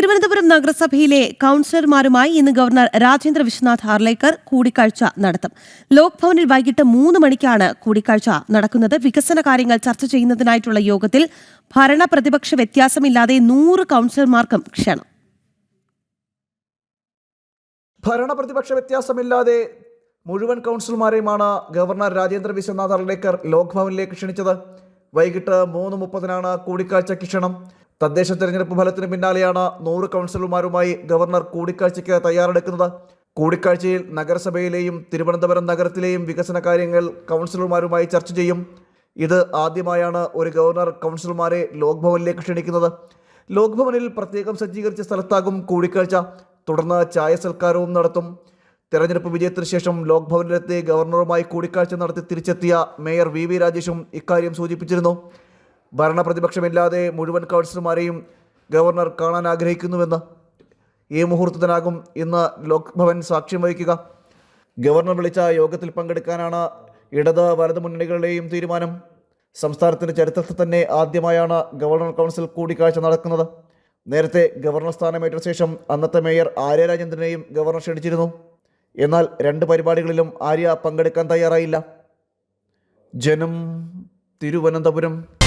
തിരുവനന്തപുരം നഗരസഭയിലെ കൌൺസിലർമാരുമായി ഇന്ന് ഗവർണർ രാജേന്ദ്ര വിശ്വനാഥ് ഹാർലേക്കർ കൂടിക്കാഴ്ച നടത്തും. ലോക്ഭവനിൽ വൈകിട്ട് മൂന്ന് മണിക്കാണ് കൂടിക്കാഴ്ച നടക്കുന്നത്. വികസന കാര്യങ്ങൾ ചർച്ച ചെയ്യുന്നതിനായിട്ടുള്ള യോഗത്തിൽ ഭരണ പ്രതിപക്ഷ വ്യത്യാസമില്ലാതെ നൂറ് കൌൺസിലർമാർക്കും ക്ഷണം. ഭരണ പ്രതിപക്ഷ വ്യത്യാസമില്ലാതെ മുഴുവൻ കൗൺസിലർമാരെയുമാണ് ഗവർണർ രാജേന്ദ്ര വിശ്വനാഥ് ഹർലേക്കർ ലോക്ഭവനിലേക്ക് ക്ഷണിച്ചത്. വൈകിട്ട് മൂന്ന് മുപ്പതിനാണ് കൂടിക്കാഴ്ചയ്ക്ക് ക്ഷണം. തദ്ദേശ തെരഞ്ഞെടുപ്പ് ഫലത്തിന് പിന്നാലെയാണ് നൂറ് കൗൺസിലർമാരുമായി ഗവർണർ കൂടിക്കാഴ്ചയ്ക്ക് തയ്യാറെടുക്കുന്നത്. കൂടിക്കാഴ്ചയിൽ നഗരസഭയിലെയും തിരുവനന്തപുരം നഗരത്തിലെയും വികസന കാര്യങ്ങൾ കൗൺസിലർമാരുമായി ചർച്ച ചെയ്യും. ഇത് ആദ്യമായാണ് ഒരു ഗവർണർ കൗൺസിലർമാരെ ലോക്ഭവനിലേക്ക് ക്ഷണിക്കുന്നത്. ലോക്ഭവനിൽ പ്രത്യേകം സജ്ജീകരിച്ച സ്ഥലത്താകും കൂടിക്കാഴ്ച. തുടർന്ന് ചായ സൽക്കാരവും നടത്തും. തെരഞ്ഞെടുപ്പ് വിജയത്തിന് ശേഷം ലോക്ഭവനിലെത്തി ഗവർണറുമായി കൂടിക്കാഴ്ച നടത്തി തിരിച്ചെത്തിയ മേയർ വി വി രാജേഷും ഇക്കാര്യം സൂചിപ്പിച്ചിരുന്നു. ഭരണപ്രതിപക്ഷമില്ലാതെ മുഴുവൻ കൗൺസിലർമാരെയും ഗവർണർ കാണാൻ ആഗ്രഹിക്കുന്നുവെന്ന് ഈ മുഹൂർത്തത്തിനാകും ഇന്ന് ലോക്ഭവൻ സാക്ഷ്യം വഹിക്കുക. ഗവർണർ വിളിച്ച യോഗത്തിൽ പങ്കെടുക്കാനാണ് ഇടത് വലത് മുന്നണികളുടെയും തീരുമാനം. സംസ്ഥാനത്തിന്റെ ചരിത്രത്തിൽ തന്നെ ആദ്യമായാണ് ഗവർണർ കൗൺസിൽ കൂടിക്കാഴ്ച നടക്കുന്നത്. നേരത്തെ ഗവർണർ സ്ഥാനമേറ്റ ശേഷം അന്നത്തെ മേയർ ആര്യ രാജേന്ദ്രനെയും ഗവർണർ ക്ഷണിച്ചിരുന്നു. എന്നാൽ രണ്ട് പരിപാടികളിലും ആര്യ പങ്കെടുക്കാൻ തയ്യാറായില്ല. ജനം തിരുവനന്തപുരം